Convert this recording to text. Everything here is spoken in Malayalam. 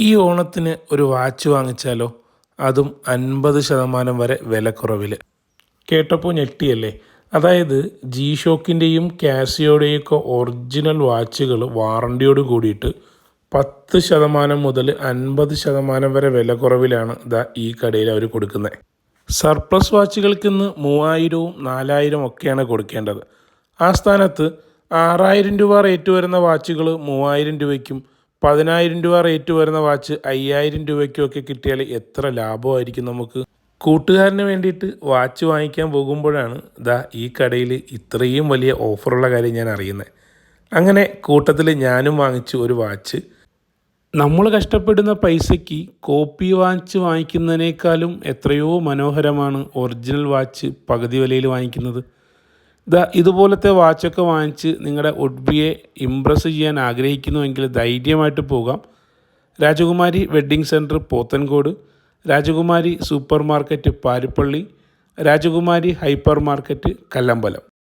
ഈ ഓണത്തിന് ഒരു വാച്ച് വാങ്ങിച്ചാലോ? അതും അൻപത് ശതമാനം വരെ വിലക്കുറവിൽ കേട്ടപ്പോൾ ഞെട്ടിയല്ലേ? അതായത് ജി ഷോക്കിന്റെയും കാസിയോടെയും ഒക്കെ ഒറിജിനൽ വാച്ചുകൾ വാറണ്ടിയോട് കൂടിയിട്ട് പത്ത് ശതമാനം മുതൽ അൻപത് ശതമാനം വരെ വില കുറവിലാണ് ഇതാ ഈ കടയിൽ അവർ കൊടുക്കുന്നത് സർപ്ലസ് വാച്ചുകൾക്ക് ഇന്ന് മൂവായിരവും നാലായിരവും ഒക്കെയാണ് കൊടുക്കേണ്ടത്. ആ സ്ഥാനത്ത് ആറായിരം രൂപ റേറ്റ് വരുന്ന വാച്ചുകൾ മൂവായിരം രൂപയ്ക്കും പതിനായിരം രൂപ റേറ്റ് വരുന്ന വാച്ച് അയ്യായിരം രൂപയ്ക്കൊക്കെ കിട്ടിയാൽ എത്ര ലാഭമായിരിക്കും നമുക്ക്? കൂട്ടുകാരന് വേണ്ടിയിട്ട് വാച്ച് വാങ്ങിക്കാൻ പോകുമ്പോഴാണ് ദാ ഈ കടയിൽ ഇത്രയും വലിയ ഓഫറുള്ള കാര്യം ഞാൻ അറിയുന്നത് അങ്ങനെ കൂട്ടത്തിൽ ഞാനും വാങ്ങിച്ചു ഒരു വാച്ച് നമ്മൾ കഷ്ടപ്പെടുന്ന പൈസയ്ക്ക് കോപ്പി വാച്ച് വാങ്ങിക്കുന്നതിനേക്കാളും എത്രയോ മനോഹരമാണ് ഒറിജിനൽ വാച്ച് പകുതി വിലയിൽ വാങ്ങിക്കുന്നത്. ഇതാ ഇതുപോലത്തെ വാച്ചൊക്കെ വാങ്ങിച്ച് നിങ്ങളുടെ ഒഡ്ബിയെ ഇംപ്രസ് ചെയ്യാൻ ആഗ്രഹിക്കുന്നുവെങ്കിൽ ധൈര്യമായിട്ട് പോകാം. രാജകുമാരി വെഡ്ഡിംഗ് സെന്റർ പോത്തൻകോട് രാജകുമാരി സൂപ്പർ മാർക്കറ്റ് പാരിപ്പള്ളി രാജകുമാരി ഹൈപ്പർ മാർക്കറ്റ് കല്ലമ്പലം.